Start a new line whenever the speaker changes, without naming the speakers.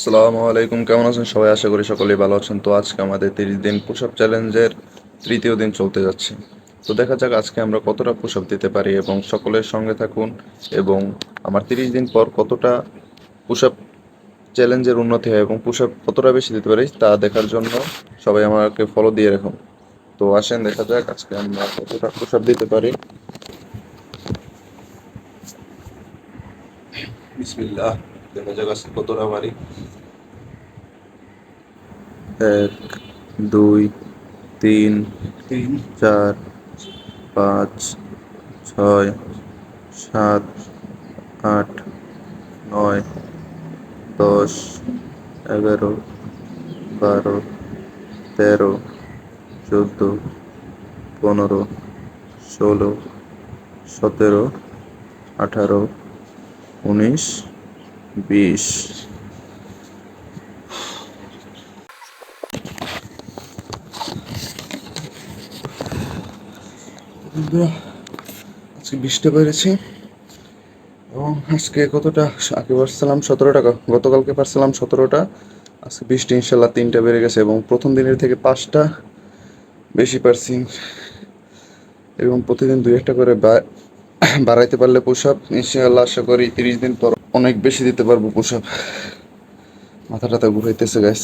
সালামু আলাইকুম কেমন আছেন সবাই আশা করি সকলেই ভালো আছেন তো আজকে আমাদের তিরিশ দিন পুশ আপ চ্যালেঞ্জের তৃতীয় দিন চলতে যাচ্ছে তো দেখা যাক আজকে আমরা কতটা পুশ আপ দিতে পারি এবং সকলের সঙ্গে থাকুন এবং আমার তিরিশ দিন পর কতটা পুশ আপ চ্যালেঞ্জের উন্নতি হয় এবং পুশ আপ কতটা বেশি দিতে পারি তা দেখার জন্য সবাই আমাকে ফলো দিয়ে রাখুন তো আসেন দেখা যাক আজকে আমরা কতটা পুশ আপ দিতে পারি
বিসমিল্লাহ দেখা যাক আজকে কতটা মারি
এক দুই তিন চার পাঁচ ছয়
সাত আট নয় দশ এগারো বারো তেরো
চোদ্দো পনেরো ষোলো সতেরো আঠারো উনিশ বিশ
আজকে বিশটা বেড়েছে এবং আজকে কতটা আগে পারছিলাম সতেরো টাকা গতকালকে পারছিলাম সতেরোটা আজকে বিশটা ইনশাল্লাহ তিনটা বেড়ে গেছে এবং প্রথম দিনের থেকে পাঁচটা বেশি পারছি এবং প্রতিদিন দুই একটা করে বাড়াইতে পারলে পোশাক ইনশাল্লাহ আশা করি তিরিশ দিন পর অনেক বেশি দিতে পারবো পোশাক আপ মাথা টাথা ঘুরাইতেছে গাছ